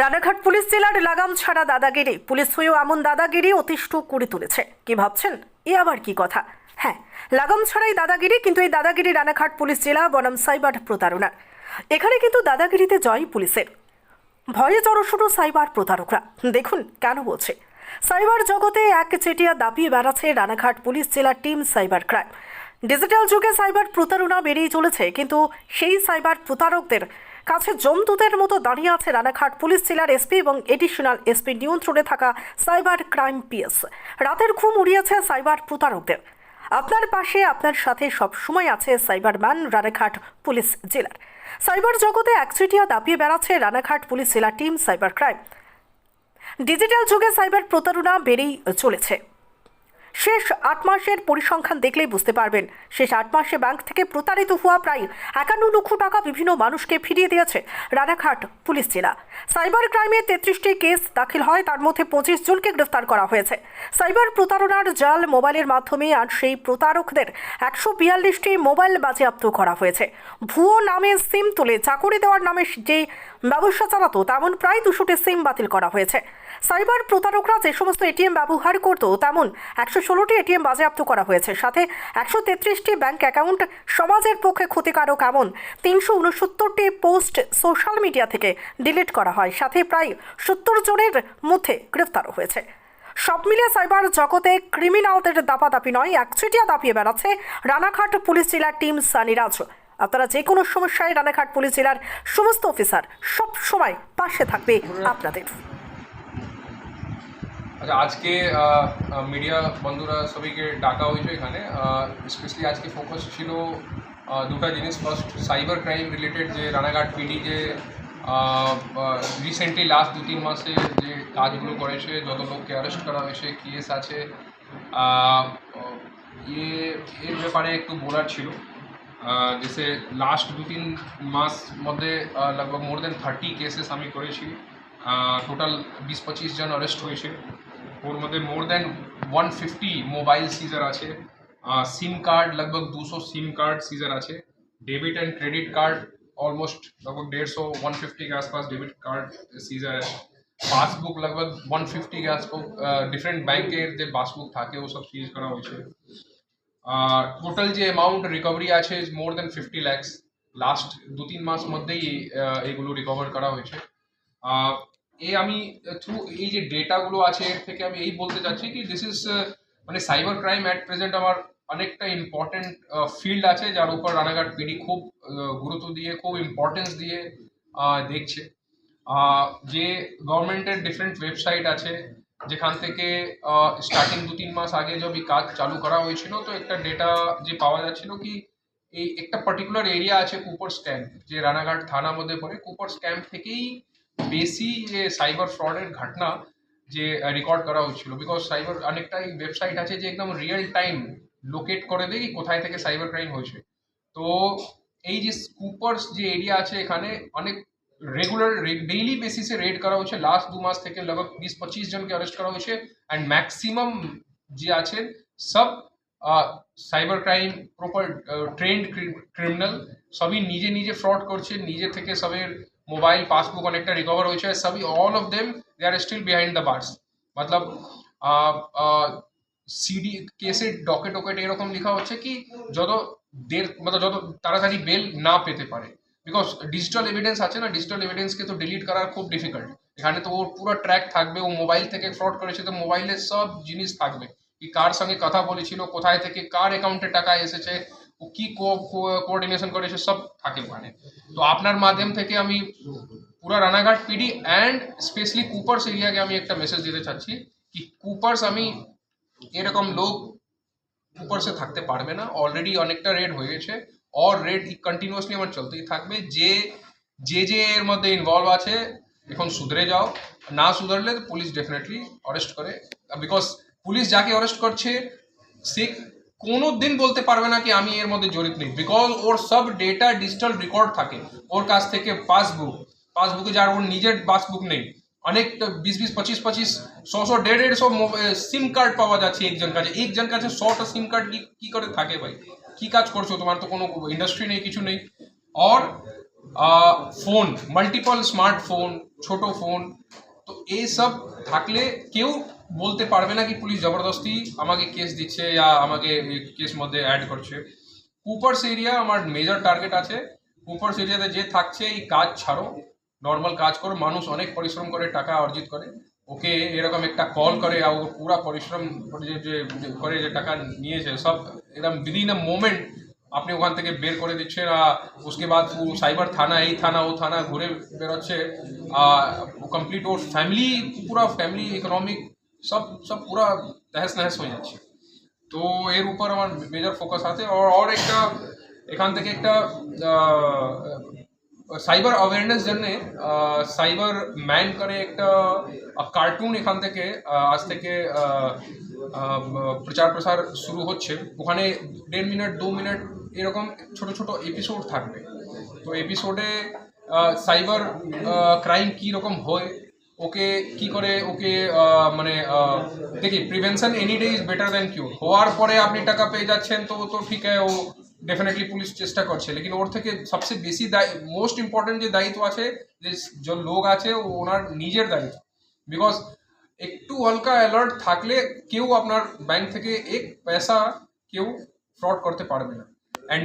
Ranaghat police জেলার লাগাম ছাড়া দাদাগিরি। পুলিশ হয়েও এমন দাদাগিরি অতিষ্ঠ করে তুলেছে। কি ভাবছেন? এ আবার কি কথা? হ্যাঁ লাগাম ছাড়াই দাদাগিরি, কিন্তু এই দাদাগিরি রানাঘাট পুলিশ জেলা বনাম সাইবার প্রতারণা এখানে কিন্তু দাদাগিরিতে জয় পুলিশের। ভয়ে জড়সড় সাইবার প্রতারকরা। দেখুন কেন বলছে। সাইবার জগতে এক চেটিয়া দাপিয়ে বেড়াচ্ছে রানাঘাট পুলিশ জেলার টিম সাইবার ক্রাইম। ডিজিটাল যুগে সাইবার প্রতারণা বেড়েই চলেছে, কিন্তু সেই সাইবার প্রতারকদের কাছে জমদূতের মতো দাঁড়িয়ে আছে রানাঘাট পুলিশ, জেলার এসপি এবং এডিশনাল এসপি। নিয়ন্ত্রণে থাকা সাইবার ক্রাইম পিএস। রাতের ঘুম উড়িয়েছে সাইবার প্রতারকদের। আপনার পাশে, আপনার সাথে সব সময় আছে সাইবারম্যান রানাঘাট পুলিশ, জেলার। সাইবার জগতে একচেটিয়া দাপিয়ে বেড়াচ্ছে রানাঘাট পুলিশ জেলা টিম সাইবার ক্রাইম। ডিজিটাল যুগে সাইবার প্রতারণা বেড়েই চলেছে। শেষ আট মাসের পরিসংখ্যান দেখলেই বুঝতে পারবেন। শেষ আট মাসে ব্যাংক থেকে প্রতারিত হওয়া প্রায় একান্ন লক্ষ টাকা বিভিন্ন মানুষকে ফিরিয়ে দিয়েছে রানাঘাট পুলিশ জেলা। সাইবার ক্রাইমে তেত্রিশটি কেস দাখিল হয়, তার মধ্যে পঁচিশ জনকে গ্রেফতার করা হয়েছে। সাইবার প্রতারণার জাল মোবাইলের মাধ্যমে আর সেই প্রতারকদের একশো বিয়াল্লিশটি মোবাইল বাজেয়াপ্ত করা হয়েছে। ভুয়ো নামে সিম তুলে চাকরি দেওয়ার নামে যে ব্যবসা চালাতো, তেমন প্রায় দুশোটি সিম বাতিল করা হয়েছে। সাইবার প্রতারকরা যে সমস্ত এটিএম ব্যবহার করতো, তেমন একশো ষোলোটি এটিএম বাজেয়াপ্ত করা হয়েছে। সাথে একশো তেত্রিশটি ব্যাংক অ্যাকাউন্ট সমাজের পক্ষে ক্ষতিকারক, এমন তিনশো উনসত্তরটি পোস্ট সোশ্যাল মিডিয়া থেকে ডিলিট করা হয়। সাথে প্রায় সত্তর জনের মধ্যে গ্রেফতারও হয়েছে। সব মিলিয়ে সাইবার জগতে ক্রিমিনালদের দাপাদাপি নয় একচেটিয়া দাপিয়ে বেড়াচ্ছে রানাঘাট পুলিশ জেলার টিম সানিরাজ। আপনারা যে কোনো সমস্যায় রানাঘাট পুলিশ জেলার সমস্ত অফিসার সব সময় পাশে থাকবে আপনাদের। আচ্ছা আজকে মিডিয়া বন্ধুরা সবাইকে ডাকা হয়েছে এখানে স্পেশালি আজকে ফোকাস ছিল আহ, দুটা জিনিস ফার্স্ট সাইবার ক্রাইম রিলেটেড যে রানাঘাট পিডি যে রিসেন্টলি লাস্ট দু তিন মাসে যে কাজগুলো করেছে যত লোককে অ্যারেস্ট করা হয়েছে কেস আছে আহ, আহ, ইয়ে এর ব্যাপারে একটু বলার ছিল আহ, जैसे लास्ट दो तीन मास মধ্যে আহ, लगभग মোর দেন থার্টি কেসেস আমি করেছি টোটাল বিশ পঁচিশ জন অ্যারেস্ট হয়েছে ওর মধ্যে more than one fifty mobile seizure আছে সিম কার্ড लगभग দুশো সিম कार्ड सीजर আছে debit and credit card almost लगभग डेढ़ सौ वन फिफ्टी के आसपास डेबिट कार्ड सीजर है পাসবুক लगभग वन फिफ्टी के आसपास ডিফারেন্ট ব্যাংকের যে পাসবুক থাকে ও সব সিজ করা হয়েছে টোটাল যে অ্যামাউন্ট রিকভারি আছে is more than fifty lakhs last দু তিন মাস মধ্যেই আহ, এগুলো রিকভার করা হয়েছে আহ, এ আমি থ্রু এই যে ডেটাগুলো আছে, এর থেকে আমি এই বলতে চাচ্ছি কি দিস ইজ মানে সাইবার ক্রাইম অ্যাট প্রেজেন্ট আমার অনেকটা ইম্পর্টেন্ট ফিল্ড আছে, যার উপর রানাঘাট পিডি খুব গুরুত্ব দিয়ে, খুব ইম্পর্টেন্স দিয়ে দেখছে। যে গভর্নমেন্টের ডিফারেন্ট ওয়েবসাইট আছে, যেখান থেকে স্টার্টিং দু তিন মাস আগে এই কাজ চালু করা হয়েছিল, তো একটা ডেটা যে পাওয়া যাচ্ছিল কি, এই একটা পার্টিকুলার এরিয়া আছে কুপার্স ক্যাম্প যে রানাঘাট থানা মধ্যে পড়ে কুপার্স ক্যাম্প থেকেই বেশি যে সাইবার ফ্রডের ঘটনা যে রেকর্ড করা হচ্ছিল বিকজ সাইবার অনেকটা ওয়েবসাইট আছে যে একদম রিয়েল টাইম লোকেট করে দেয় কোথায় থেকে সাইবার ক্রাইম হয়েছে। তো এই যে কুপার্স যে এরিয়া আছে এখানে, অনেক রেগুলার ডেইলি বেসিসে রেড করা হচ্ছে। লাস্ট দু মাস থেকে লগভগ বিশ পঁচিশ জনকে অ্যারেস্ট করা হয়েছে অ্যান্ড ম্যাক্সিমাম যে আছেন, সব cyber crime proper trend criminal সবই নিজে নিজে ফ্রড করছে। নিজে থেকে সবের মোবাইল, পাসবুক অনেকটা রিকভার হয়েছে। সবই all of them they are still behind the bars Matlab CD কেসের ডকে টকেট এরকম লেখা হচ্ছে কি, যত দের মতলব যত তাড়াতাড়ি বেল না পেতে পারে। বিকজ ডিজিটাল এভিডেন্স আছে না ডিজিটাল এভিডেন্সকে তো ডিলিট করা খুব ডিফিকাল্ট এখানে তো ওর পুরো ট্র্যাক থাকবে, ও মোবাইল থেকে ফ্রড করেছে, তো মোবাইলের সব জিনিস থাকবে। কি কার সঙ্গে কথা বলেছিল, কোথায় থেকে কার অ্যাকাউন্টে টাকা এসেছে কি কোঅর্ডিনেশন করেছে সব থাকে ওখানে। তো আপনার মাধ্যম থেকে আমি পুরো Ranaghat PD and specially Coopers এরিয়াকে আমি একটা মেসেজ দিতে চাচ্ছি কি কুপার্স আমি এরকম লোক কুপার্সে থাকতে পারবে না। অলরেডি অনেকটা রেড হয়ে গেছে অর রেড কন্টিনিউয়াসলি আমার চলতেই থাকবে। যে যে যে এর মধ্যে ইনভলভ আছে, এখন সুধরে যাও। না সুধরলে পুলিশ ডেফিনেটলি অরেস্ট করে। বিকজ পুলিশ যাকে অরেস্ট করছে, সে কোনো দিন বলতে পারবে না কি আমি এর মধ্যে জড়িত নেই। বিকজ ওর সব ডেটা ডিজিটাল রেকর্ড থাকে। ওর কাছ থেকে পাসবুক পাসবুকে যার ওর নিজের পাসবুক নেই। অনেক বিশ বিশ, পঁচিশ পঁচিশ, ছশো, দেড় দেড়শো সিম কার্ড পাওয়া যাচ্ছে একজন কাছে। একজন কাছে শটা সিম কার্ড কি কি করে থাকে ভাই? কি কাজ করছ তোমার তো কোনো ইন্ডাস্ট্রি নেই, কিছু নেই। আর ফোন মাল্টিপল স্মার্টফোন ছোট ফোন তো এই সব থাকলে কেউ বলতে পারবে না কি পুলিশ জবরদস্তি আমাকে কেস দিচ্ছে या আমাকে কেস মধ্যে অ্যাড করছে কুপার্স এরিয়া আমার মেজর টার্গেট আছে কুপার্স এরিয়াতে যে থাকছে এই কাজ ছাড়ো নর্মাল কাজ করো মানুষ অনেক পরিশ্রম করে টাকা অর্জিত করে ওকে এরকম একটা কল করে আর ও পুরা পরিশ্রম করে যে যে- যে করে যে টাকা নিয়েছে সব এরকম উইদিন আ মোমেন্ট আপনি ওখান থেকে বের করে দিচ্ছেন আর उसके बाद वो সাইবার থানা এই থানা ও থানা ঘুরে বেরোচ্ছে কমপ্লিট ওর ফ্যামিলি পুরা ফ্যামিলি ইকোনমিক সব সব পুরা তহস নহস হয়ে যাচ্ছে তো এর উপর আমার মেজর ফোকাস আছে আর একটা এখান থেকে একটা সাইবার অ্যাওয়ারনেস জন্য সাইবার ম্যান করে একটা কার্টুন এখান থেকে আজ থেকে প্রচার প্রসার শুরু হচ্ছে ওখানে দেড় মিনিট দু মিনিট এরকম ছোট ছোট এপিসোড থাকবে তো এপিসোডে সাইবার ক্রাইম কী রকম হয় ওকে কি করে, ওকে মানে দেখি prevention any day is better than cure হওয়ার পরে আপনি টাকা পেয়ে যাচ্ছেন, তো তো ঠিক আছে, ও ডেফিনেটলি পুলিশ চেষ্টা করছে। লেকিন ওর থেকে সবচেয়ে বেশি মোস্ট ইম্পর্টেন্ট যে দায়িত্ব আছে, যে যে লোক আছে, ও ওনার নিজের দায়িত্ব। বিকজ একটু হালকা অ্যালার্ট থাকলে কেউ আপনার ব্যাংক থেকে এক পয়সা কেউ ফ্রড করতে পারবে না। অ্যান্ড